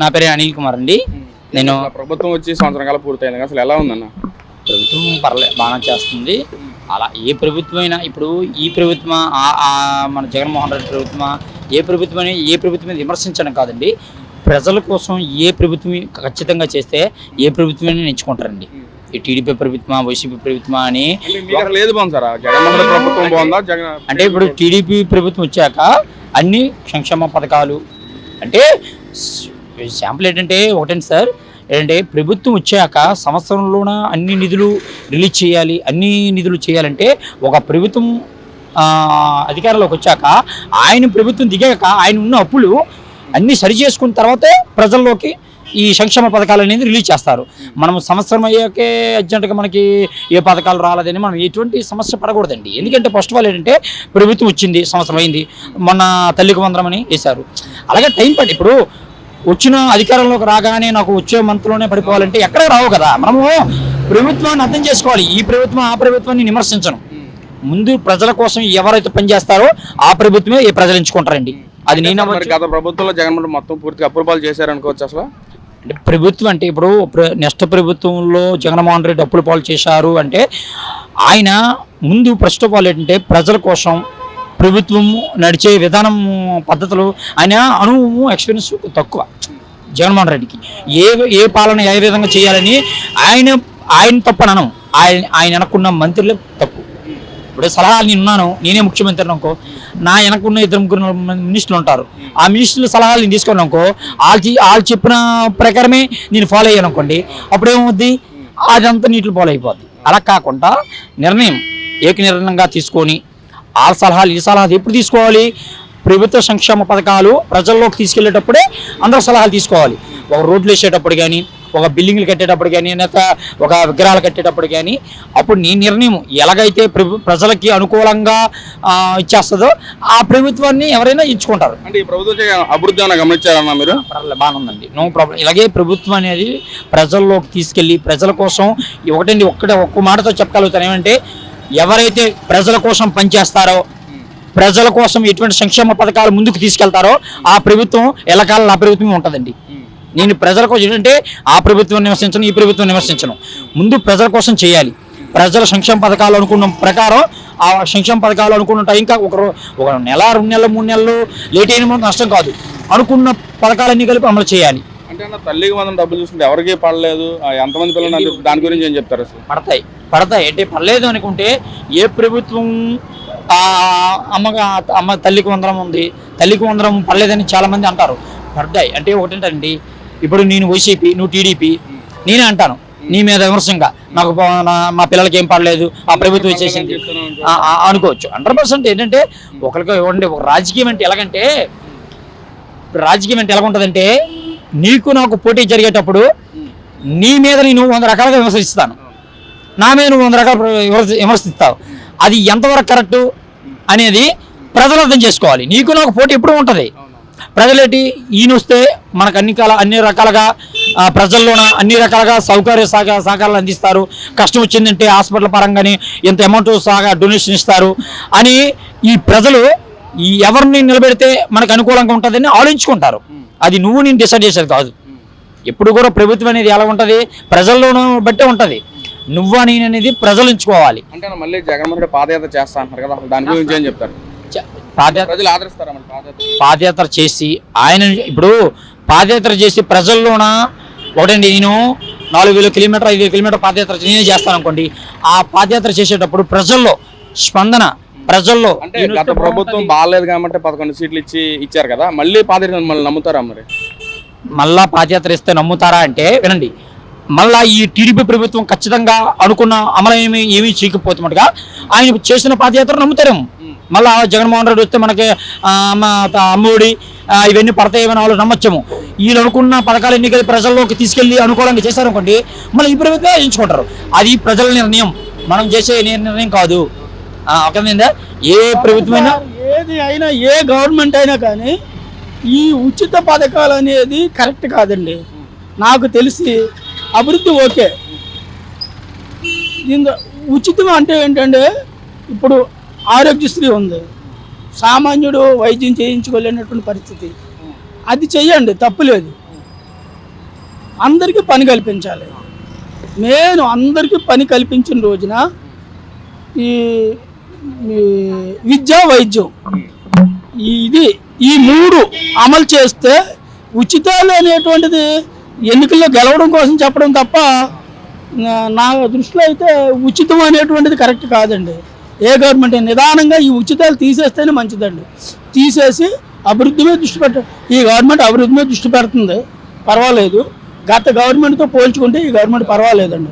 నా పేరు అనిల్ కుమార్ అండి. నేను ప్రభుత్వం వచ్చి సంవత్సరం కాలం పూర్తయింది అసలు ఎలా ఉందన్న? ప్రభుత్వం పర్లే బాగా చేస్తుంది. అలా ఏ ప్రభుత్వం అయినా ఇప్పుడు ఈ ప్రభుత్వమా మన జగన్మోహన్ రెడ్డి ప్రభుత్వమా ఏ ప్రభుత్వం ఏ ప్రభుత్వం మీద విమర్శించడం కాదండి. ప్రజల కోసం ఏ ప్రభుత్వం ఖచ్చితంగా చేస్తే ఏ ప్రభుత్వమైనా ఎంచుకుంటారండి ఈ టీడీపీ ప్రభుత్వమా వైసీపీ ప్రభుత్వమా అని జగన్ అంటే ఇప్పుడు టీడీపీ ప్రభుత్వం వచ్చాక అన్ని సంక్షేమ పథకాలు అంటే శాంపుల్ ఏంటంటే ఒకటండి సార్. ఏంటంటే ప్రభుత్వం వచ్చాక సంవత్సరంలోన అన్ని నిధులు రిలీజ్ చేయాలి అన్ని నిధులు చేయాలంటే ఒక ప్రభుత్వం అధికారంలోకి వచ్చాక ఆయన ప్రభుత్వం దిగాక ఆయన ఉన్న అప్పులు అన్నీ సరి చేసుకున్న తర్వాతే ప్రజల్లోకి ఈ సంక్షేమ పథకాలు అనేది రిలీజ్ చేస్తారు. మనం సంవత్సరం అయ్యాకే అర్జెంటుగా మనకి ఏ పథకాలు రాలేదని మనం ఎటువంటి సమస్య పడకూడదండి. ఎందుకంటే ఫస్ట్ ఆఫ్ ఆల్ ఏంటంటే ప్రభుత్వం వచ్చింది సంవత్సరం అయింది. మొన్న తల్లికి వందరమని వేశారు. అలాగే టైం పడి ఇప్పుడు వచ్చిన అధికారంలోకి రాగానే నాకు వచ్చే మంత్లోనే పడిపోవాలంటే ఎక్కడ రావు కదా. మనము ప్రభుత్వాన్ని అర్థం చేసుకోవాలి. ఈ ప్రభుత్వం ఆ ప్రభుత్వాన్ని విమర్శించను. ముందు ప్రజల కోసం ఎవరైతే పనిచేస్తారో ఆ ప్రభుత్వమే ఏ ప్రజలు ఎంచుకుంటారండి అది నేను. గత ప్రభుత్వంలో జగన్మోహన్ మొత్తం పూర్తిగా అప్రూవల్ చేశారనుకోవచ్చు అసలు? అంటే ప్రభుత్వం అంటే ఇప్పుడు నెక్స్ట్ ప్రభుత్వంలో జగన్మోహన్ రెడ్డి అప్పులు పాలు చేశారు అంటే ఆయన ముందు ఫస్ట్ ఆఫ్ ఆల్ ఏంటంటే ప్రజల కోసం ప్రభుత్వం నడిచే విధానం పద్ధతులు ఆయన అనుభవం ఎక్స్పీరియన్స్ తక్కువ. జగన్మోహన్ రెడ్డికి. ఏ ఏ పాలన ఏ విధంగా చేయాలని ఆయన ఆయన తప్పనను ఆయన ఆయన వెనకున్న మంత్రులే తప్పు. ఇప్పుడు సలహాలు నేను ఉన్నాను. నేనే ముఖ్యమంత్రి అనుకో. నా వెనకున్న ఇద్దరు ముగ్గురు మినిస్టర్లు ఉంటారు. ఆ మినిస్టర్ల సలహాలు నేను తీసుకున్నాను అనుకో వాళ్ళు వాళ్ళు చెప్పిన ప్రకారమే నేను ఫాలో అయ్యాను అనుకోండి అప్పుడేమవుద్ది? అదంతా నీటిలో ఫాలో అయిపోద్ది. అలా కాకుండా నిర్ణయం ఏక నిర్ణయంగా తీసుకొని ఆ సలహాలు ఈ సలహాలు ఎప్పుడు తీసుకోవాలి? ప్రభుత్వ సంక్షేమ పథకాలు ప్రజల్లోకి తీసుకెళ్ళేటప్పుడే అందరూ సలహాలు తీసుకోవాలి. ఒక రోడ్లు వేసేటప్పుడు కానీ ఒక బిల్డింగ్లు కట్టేటప్పుడు కానీ లేక ఒక విగ్రహాలు కట్టేటప్పుడు కానీ అప్పుడు నీ నిర్ణయం ఎలాగైతే ప్రభు ప్రజలకి అనుకూలంగా ఇచ్చేస్తుందో ఆ ప్రభుత్వాన్ని ఎవరైనా ఎంచుకుంటారు అంటే ఈ ప్రభుత్వం అభివృద్ధి గమనించారన్నా మీరు? ఉందండి. No problem. ఇలాగే ప్రభుత్వం అనేది ప్రజల్లోకి తీసుకెళ్ళి ప్రజల కోసం ఒకటండి ఒక్కటే ఒక్క మాటతో చెప్పగలుగుతాను ఏమంటే ఎవరైతే ప్రజల కోసం పనిచేస్తారో ప్రజల కోసం ఎటువంటి సంక్షేమ పథకాలు ముందుకు తీసుకెళ్తారో ఆ ప్రభుత్వం ఎల్లకాలం ఆ ప్రభుత్వం ఉంటుందండి. నేను ప్రజల కోసం ఏంటంటే ఆ ప్రభుత్వం విమర్శించను ఈ ప్రభుత్వం విమర్శించను ముందు ప్రజల కోసం చేయాలి. ప్రజల సంక్షేమ పథకాలు అనుకున్న ప్రకారం ఆ సంక్షేమ పథకాలు అనుకున్న ఇంకా ఒక ఒక నెల రెండు నెలలు మూడు నెలలు లేట్ అయిన నష్టం కాదు. అనుకున్న పథకాలన్నీ కలిపి అమలు చేయాలి. అంటే తల్లికి డబ్బులు చూసుకుంటే ఎవరికి పడలేదు. ఎంతమంది పిల్లలు? దాని గురించి ఏం చెప్తారు పడతాయి. పడతాయి. అంటే పర్లేదు అనుకుంటే ఏ ప్రభుత్వం అమ్మగా అమ్మ తల్లికి వందరం ఉంది. తల్లికి వందరం పడలేదని చాలా మంది అంటారు. పడ్డాయి. అంటే ఒకటేంటండి ఇప్పుడు నేను వైసీపీ నువ్వు టీడీపీ నేనే అంటాను. నీ మీద విమర్శంగా. నాకు మా పిల్లలకి ఏం పడలేదు ఆ ప్రభుత్వం వచ్చేసింది ఆ, అనుకోవచ్చు. హండ్రెడ్ పర్సెంట్ ఏంటంటే ఒకరికి ఇవ్వండి ఒక రాజకీయం అంటే ఎలాగంటే రాజకీయం అంటే ఎలాగుంటుందంటే నీకు నాకు పోటీ జరిగేటప్పుడు నీ మీద నేను వంద రకాలుగా విమర్శిస్తాను. నా మీద నువ్వు వంద రకాల విమర్శ- విమర్శిస్తావు. అది ఎంతవరకు కరెక్టు అనేది ప్రజలు అర్థం చేసుకోవాలి. నీకు నాకు పోటీ ఎప్పుడు ఉంటుంది. ప్రజలేటి ఈయన వస్తే మనకు అన్ని కాల అన్ని రకాలుగా ప్రజల్లోన అన్ని రకాలుగా సౌకర్య సహకార సహకారాలు అందిస్తారు. కష్టం వచ్చిందంటే హాస్పిటల్ పరంగానే ఇంత అమౌంట్ సహా డొనేషన్ ఇస్తారు అని ఈ ప్రజలు ఈ ఎవరిని నిలబెడితే మనకు అనుకూలంగా ఉంటుందని ఆలోచించుకుంటారు. అది నువ్వు నేను డిసైడ్ చేసేది కాదు. ఎప్పుడు కూడా ప్రభుత్వం అనేది ఎలా ఉంటుంది? ప్రజల్లోనూ బట్టే ఉంటుంది. నువ్వు నేను అనేది ప్రజలు ఎంచుకోవాలి అంటే మళ్ళీ జగన్మోహన్ రెడ్డి పాదయాత్ర చేస్తా అంటారు కదా దాని గురించి ఏం చెప్తారు? పాదయాత్ర ఆదరిస్తారా చేసి ఆయన ఇప్పుడు పాదయాత్ర చేసి ప్రజల్లోన? ఒకటండి నేను నాలుగు వేల కిలోమీటర్ ఐదు వేల కిలోమీటర్ పాదయాత్ర నేనే చేస్తాను అనుకోండి. ఆ పాదయాత్ర చేసేటప్పుడు ప్రజల్లో స్పందన ప్రజల్లో అంటే గత ప్రభుత్వం. బాగాలేదు కాబట్టి పదకొండు సీట్లు ఇచ్చి ఇచ్చారు కదా మళ్ళీ పాదయాత్ర మళ్ళీ నమ్ముతారా మరి? మళ్ళా పాదయాత్ర ఇస్తే నమ్ముతారా అంటే వినండి మళ్ళా ఈ టీడీపీ ప్రభుత్వం ఖచ్చితంగా అనుకున్న అమలయమి ఏమీ చేయకపోతున్నట్టుగా ఆయన చేసిన పాదయాత్ర నమ్ముతారేమో. మళ్ళా జగన్మోహన్ రెడ్డి వస్తే మనకి త- అమ్మఒడి ఇవన్నీ పడతాయేమని వాళ్ళు నమ్మచ్చేమో. వీళ్ళు అనుకున్న పథకాలు ఎన్నికలు ప్రజల్లోకి తీసుకెళ్ళి అనుకూలంగా చేశారనుకోండి మళ్ళీ ఈ ప్రభుత్వమే ఎంచుకుంటారు అది ప్రజల నిర్ణయం. మనం చేసే నిర్ణయం కాదు. ఆ, అర్థమైందా? ఏ ప్రభుత్వమైనా ఏది అయినా ఏ గవర్నమెంట్ అయినా కానీ ఈ ఉచిత పథకాలు అనేది కరెక్ట్ కాదండి. నాకు తెలిసి అభివృద్ధి ఓకే. దీని ఉచితం అంటే ఏంటంటే ఇప్పుడు ఆరోగ్యశ్రీ ఉంది. సామాన్యుడు వైద్యం చేయించుకోలేనటువంటి పరిస్థితి. అది చెయ్యండి తప్పులేదు. అందరికీ పని కల్పించాలి. నేను అందరికీ పని కల్పించిన రోజున ఈ విద్య వైద్యం ఇది ఈ మూడు అమలు చేస్తే ఉచితాలు అనేటువంటిది ఎన్నికల్లో గెలవడం కోసం చెప్పడం తప్ప నా- దృష్టిలో అయితే ఉచితం అనేటువంటిది కరెక్ట్ కాదండి. ఏ గవర్నమెంట్ నిదానంగా ఈ ఉచితాలు తీసేస్తేనే మంచిదండి. తీసేసి అభివృద్ధి మీద దృష్టి పెట్ట ఈ గవర్నమెంట్ అభివృద్ధి మీద దృష్టి పెడుతుంది. పర్వాలేదు. గత గవర్నమెంట్తో పోల్చుకుంటే ఈ గవర్నమెంట్ పర్వాలేదండి.